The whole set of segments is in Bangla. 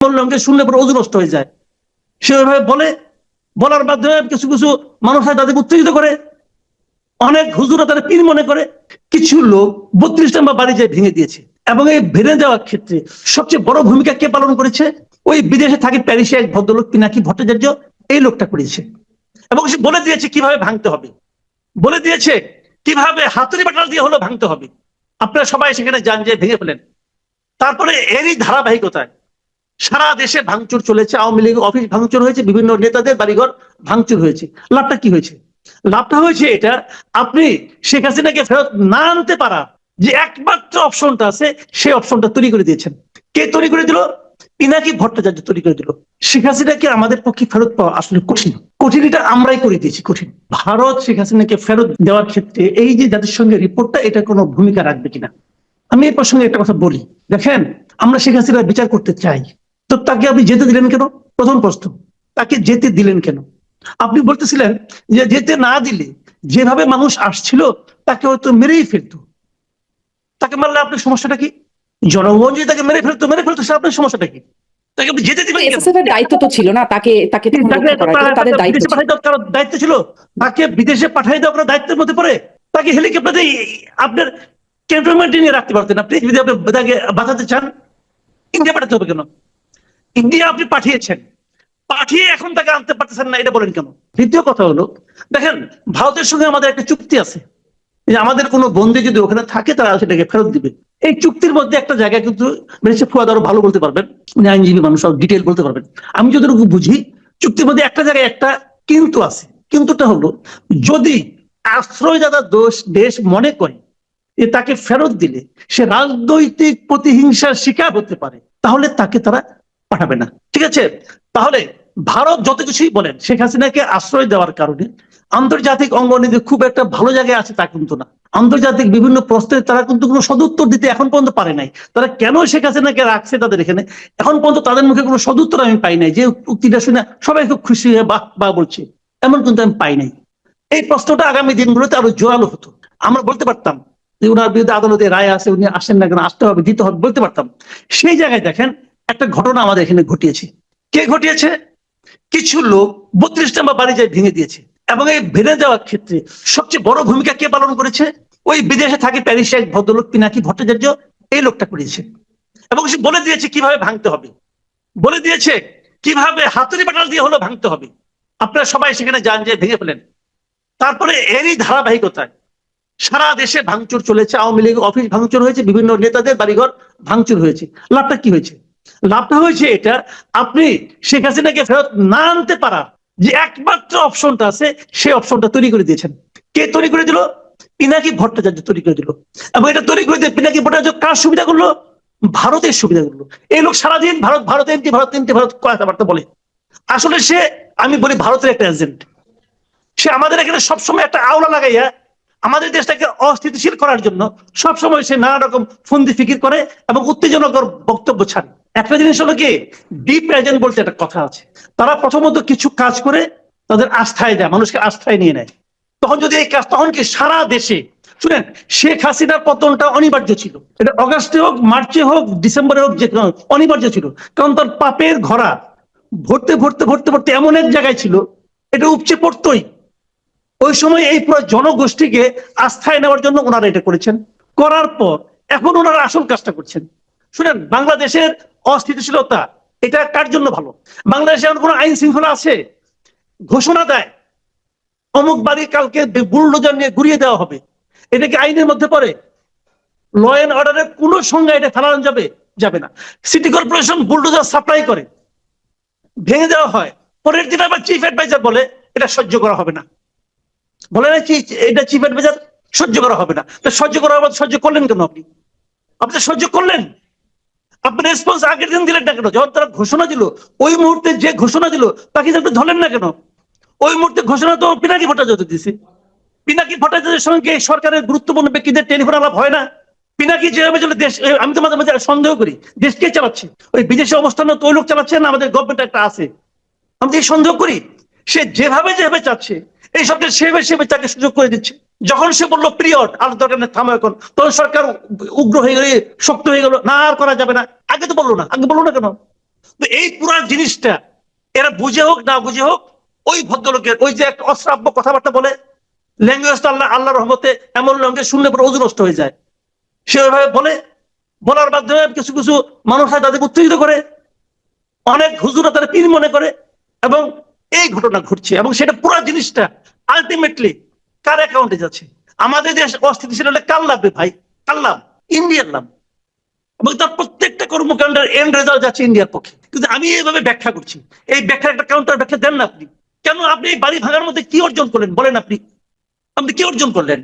বললাম যে শুনলে পরে ওজন নষ্ট হয়ে যায়। সেভাবে বলে, বলার মাধ্যমে কিছু কিছু মানুষ হয় তাদের উত্তেজিত করে। অনেক হুজুরা তারা পীর মনে করে, কিছু লোক বত্রিশ নম্বর বাড়ি যায় ভেঙে দিয়েছে এবং এই ভেঙে দেওয়ার ক্ষেত্রে সবচেয়ে বড় ভূমিকা কে পালন করেছে? ওই বিদেশে থাকে প্যারিসে এক ভদ্রলোক পিনাকি ভট্টাচার্য, এই লোকটা করেছে। এবং সে বলে দিয়েছে কীভাবে ভাঙতে হবে। বলে দিয়েছে কীভাবে হাতুড়ি বাটাল দিয়ে হলো ভাঙতে হবে। আপনারা সবাই সেখানে যান যে ভেঙে ফেলেন। তারপরে এরই ধারাবাহিকতায় সারা দেশে ভাঙচুর চলেছে, আওয়ামী লীগ অফিস ভাঙচুর হয়েছে, বিভিন্ন নেতাদের বাড়িঘর ভাঙচুর হয়েছে। লাভটা কি হয়েছে? লাভটা হয়েছে এটা, আপনি শেখ হাসিনাকে ফেরত না আনতে পারা যে একমাত্র অপশনটা আছে, সেই অপশনটা তৈরি করে দিয়েছেন। কে তৈরি করে দিল? পিনাকি ভট্টাচার্য তৈরি করে দিল। শেখ হাসিনাকে আমাদের পক্ষে ফেরত পাওয়া আসলে কঠিন। কঠিন এটা আমরাই করে দিয়েছি, কঠিন। ভারত শেখ হাসিনাকে ফেরত দেওয়ার ক্ষেত্রে এই যে জাতিসংঘের রিপোর্টটা, এটা কোনো ভূমিকা রাখবে কিনা? আমি এই প্রসঙ্গে একটা কথা বলি। দেখেন, আমরা শেখ হাসিনার বিচার করতে চাই। তো তাকে আপনি যেতে দিলেন কেন? প্রথম প্রশ্ন তাকে যেতে দিলেন কেন? আপনি বলতেছিলেন যে যেতে না দিলে যেভাবে মানুষ আসছিল তাকে হয়তো মেরেই ফেলতো। তাকে মারলে আপনার সমস্যাটা কি? জনগণ যদি তাকে মেরে ফেলতো মেরে ফেলতো সে আপনার সমস্যাটা কি? তাকে আপনি যেতে দিবেন কেন? এসএসএফ এর দায়িত্ব তো ছিল না তাকে তাকে তখন তাকে রক্ষা করা এটা তাদের দায়িত্ব ছিল। পাঠাই দেওয়ার কারও দায়িত্ব ছিল। তাকে বিদেশে পাঠাই দেওয়া আপনার দায়িত্বের মধ্যে পড়ে? তাকে হেলিকপ্টার আপনার ক্যান্টনমেন্টে নিয়ে রাখতে পারতেন আপনি? যদি আপনি তাকে বাঁচাতে চান ইন্ডিয়া পাঠাতে হবে কেন? ইন্ডিয়া আপনি পাঠিয়েছেন। পাঠিয়ে এখন তাকে আনতে পারতেছেন না, এটা বলেন কেন? দ্বিতীয় কথা হলো, দেখেন, ভারতের সঙ্গে আমাদের একটা চুক্তি আছে। যে আমাদের কোনো বন্ধু যদি ওখানে থাকে, তারা সেটাকে ফেরত দিবে। এই চুক্তির মধ্যে একটা জায়গায় কিন্তু ফুয়াদ আরও ভালো বলতে পারবেন, উনি আইনজীবী মানুষ ডিটেল বলতে পারবেন। আমি যতটুকু বুঝি, চুক্তির মধ্যে একটা জায়গায় একটা কিন্তু আছে। কিন্তুটা হলো, যদি আশ্রয়দাতা দোষ, দেশ মনে করে যে তাকে ফেরত দিলে, সে রাজনৈতিক প্রতিহিংসার শিকার হতে পারে, তাহলে তাকে তারা পাঠাবে না। ঠিক আছে? তাহলে ভারত যত কিছুই বলেন, শেখ হাসিনাকে আশ্রয় দেওয়ার কারণে আন্তর্জাতিক অঙ্গনীতে খুব একটা ভালো জায়গায় আছে তা কিন্তু না। আন্তর্জাতিক বিভিন্ন প্রশ্নে তারা কিন্তু কোনো সদুত্তর দিতে এখন পর্যন্ত পারে নাই। তারা কেন শেখ হাসিনাকে রাখছে তাদের এখানে? এখন পর্যন্ত তাদের মুখে কোনো সদুত্তর আমি পাই নাই যে উক্তিটা শুনে সবাই খুব খুশি হয়ে বাহ বাহ বলছে। এমন কিন্তু আমি পাই নাই। এই প্রশ্নটা আগামী দিনগুলোতে আরও জোরালো হতো। আমরা বলতে পারতাম যে ওনার বিরুদ্ধে আদালতে রায় আছে, উনি আসেন না কেন, আসতে হবে, দিতে হবে, বলতে পারতাম। সেই জায়গায় দেখেন একটা ঘটনা আমাদের এখানে ঘটিয়েছে। কে ঘটিয়েছে? কিছু লোক বত্রিশ নম্বর বাড়ি যায় ভেঙে দিয়েছে এবং এই ভেঙে দেওয়ার ক্ষেত্রে সবচেয়ে বড় ভূমিকা কে পালন করেছে? ওই বিদেশে থাকে প্যারিসে এক ভদ্রলোক পিনাকি ভট্টাচার্য, এই লোকটা করেছে এবং সে বলে দিয়েছে কীভাবে ভাঙতে হবে। বলে দিয়েছে কীভাবে হাতুড়ি বাটাল দিয়ে হলো ভাঙতে হবে। আপনারা সবাই সেখানে যান যে ভেঙে ফেলেন। তারপরে এরই ধারাবাহিকতায় সারা দেশে ভাঙচুর চলেছে। আওয়ামী লীগ, অফিস ভাঙচুর হয়েছে, বিভিন্ন নেতাদের বাড়িঘর ভাঙচুর হয়েছে। লাভটা কি হয়েছে? লাভটা হয়েছে এটা, আপনি শেখ হাসিনাকে ফেরত না আনতে পারা যে একমাত্র অপশনটা আছে, সেই অপশনটা তৈরি করে দিয়েছেন। কে তৈরি করে দিল? পিনাকি ভট্টাচার্য তৈরি করে দিল। এবং এটা তৈরি করে দিয়ে পিনাকি ভট্টাচার্য কার সুবিধা করল? ভারতের সুবিধা করল। এই লোক সারাদিন ভারত ভারত এমটি ভারত এমটি ভারত কথাবার্তা বলে। আসলে সে, আমি বলি ভারতের একটা এজেন্ট সে আমাদের এখানে সবসময় একটা আওলা লাগাইয়া আমাদের দেশটাকে অস্থিতিশীল করার জন্য সবসময় সে নানা রকম ফন্দি ফিকির করে এবং উত্তেজনকর বক্তব্য ছাড়ে। একটা জিনিস হলো কি? ডিপ এজেন্ট বলতে একটা কথা আছে। তারা প্রথমত কিছু কাজ করে তাদের আস্থায় দেয়, মানুষকে আস্থায় নিয়ে নেয়। তখন যদি এই কাজ, তখন কি সারা দেশে, শুনেন, শেখ হাসিনার পতনটা অনিবার্য ছিল। এটা অগাস্টে হোক, মার্চে হোক, ডিসেম্বরে হোক, যে অনিবার্য ছিল। কারণ তার পাপের ঘোড়া ভরতে ভরতে ভরতে ভরতে এমন এক জায়গায় ছিল, এটা উপচে পড়তই। ওই সময় এই পুরো জনগোষ্ঠীকে আস্থায় নেওয়ার জন্য ওনারা এটা করেছেন। করার পর এখন ওনারা আসল কাজটা করছেন। শুনেন, বাংলাদেশের অস্থিতিশীলতা, এটা কার জন্য ভালো? বাংলাদেশে এমন কোনো আইন শৃঙ্খলা আছে? ঘোষণা দেয়, অমুক বাড়ি কালকে বুলডোজার নিয়ে ঘুরিয়ে দেওয়া হবে। এটা কি আইনের মধ্যে পড়ে? ল অ্যান্ড অর্ডারের কোন সংজ্ঞা এটা ফেলানো যাবে যাবে না। সিটি কর্পোরেশন বুলডোজার সাপ্লাই করে। ভেঙে দেওয়া হয়। পরের দিন আবার চিফ অ্যাডভাইজার বলে, এটা সহ্য করা হবে না। বলে না এটা চিফ অ্যাডভাইজার সহ্য করা হবে না। তো সহ্য করা হবে সহ্য করলেন কেন আপনি? আপনি সহ্য করলেন। আপনি রেসপন্স আগের দিন দিলেন না কেন? যখন তারা ঘোষণা দিল, ওই মুহূর্তে যে ঘোষণা দিল, তাকে আপনি ধরলেন না কেন? ওই মুহূর্তে ঘোষণা তো পিনাকি ভট্টাচার্য দিছে। পিনাকি ভট্টাচার্যের সঙ্গে সরকারের গুরুত্বপূর্ণ ব্যক্তিদের টেলিফোন আলাপ হয় না। পিনাকি যেভাবে চলে, দেশ আমি তো মাঝে মাঝে সন্দেহ করি, দেশ কে চালাচ্ছে? ওই বিদেশে অবস্থান তো ওই লোক চালাচ্ছে না, আমাদের গভর্নমেন্ট একটা আছে। আমি সন্দেহ করি। সে যেভাবে যেভাবে চাচ্ছে এই সবটা সেভাবে সেভাবে তাকে সুযোগ করে দিচ্ছে। যখন সে বলল পিরিয়ড আর দরকার থামো এখন। তখন সরকার উগ্র হয়ে গেলে, শক্ত হয়ে গেল, না আর করা যাবে না। আগে তো বলল না, আগে বলল না কেন? তো এই পুরা জিনিসটা এরা বুঝে হোক, না বুঝে হোক, ওই ভদ্রলোকের, ওই যে একটা অশ্রাব্য কথাবার্তা বলে ল্যাঙ্গুয়েজটা আল্লাহ আল্লাহ রহমতে এমন লঙ্গে শুনলে পরে ওজন নষ্ট হয়ে যায়। সে ওইভাবে বলে, বলার মাধ্যমে কিছু কিছু মানুষ হয় তাদেরকে উত্তেজিত করে, অনেক হুজুরা তারা পীর মনে করে, এবং এই ঘটনা ঘটছে। এবং সেটা পুরো জিনিসটা আলটিমেটলি কার অ্যাকাউন্টে যাচ্ছে? আমাদের দেশ অস্থিতিশীল হলে কার লাভবে ভাই? কার লাভ? ইন্ডিয়ার লাভ। এবং তার প্রত্যেকটা কর্মকাণ্ডের এন্ড রেজাল্ট যাচ্ছে ইন্ডিয়ার পক্ষে। কিন্তু আমি এইভাবে ব্যাখ্যা করছি। এই ব্যাখ্যার একটা কাউন্টার ব্যাখ্যা দেন না আপনি। কেন আপনি এই বাড়ি ভাঙার মধ্যে কি অর্জন করলেন? বলেন আপনি। আপনি কি অর্জন করলেন?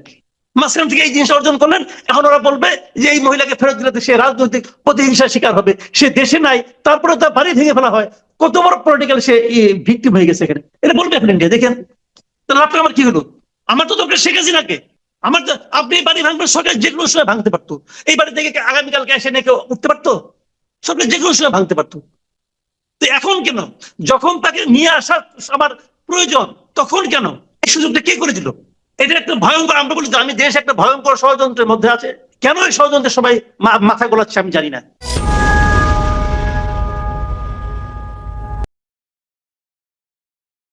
মাঝখান থেকে এই জিনিস অর্জন করলেন। এখন ওরা বলবে যে এই মহিলাকে ফেরত দিলে সে রাজনৈতিক প্রতিহিংসার শিকার হবে। সে দেশে নাই তারপরে তার বাড়ি ভেঙে ফেলা হয়। কত বড় পলিটিক্যাল সে ভিক্টিম হয়ে গেছে এখানে। এটা বলবে এখন ইন্ডিয়া দেখেন। তাহলে আপনার আমার কি হলো? আমার তো দরকার শেখ হাসিনাকে। আমার তো আপনি বাড়ি ভাঙবেন, সরকার যে কোনো সময় ভাঙতে পারতো। এই বাড়ি থেকে আগামীকালকে এসে নাকি উঠতে পারতো? সরকার যে কোনো সময় ভাঙতে পারতো। তো এখন কেন? যখন তাকে নিয়ে আসার আমার প্রয়োজন, তখন কেন? এই সুযোগটা কে করে দিল? এটা একটা ভয়ঙ্কর আমরা বলি আমি দেশ একটা ভয়ঙ্কর ষড়যন্ত্রের মধ্যে আছে। কেন এই ষড়যন্ত্রের সবাই মাথা গোলাচ্ছে আমি জানি না।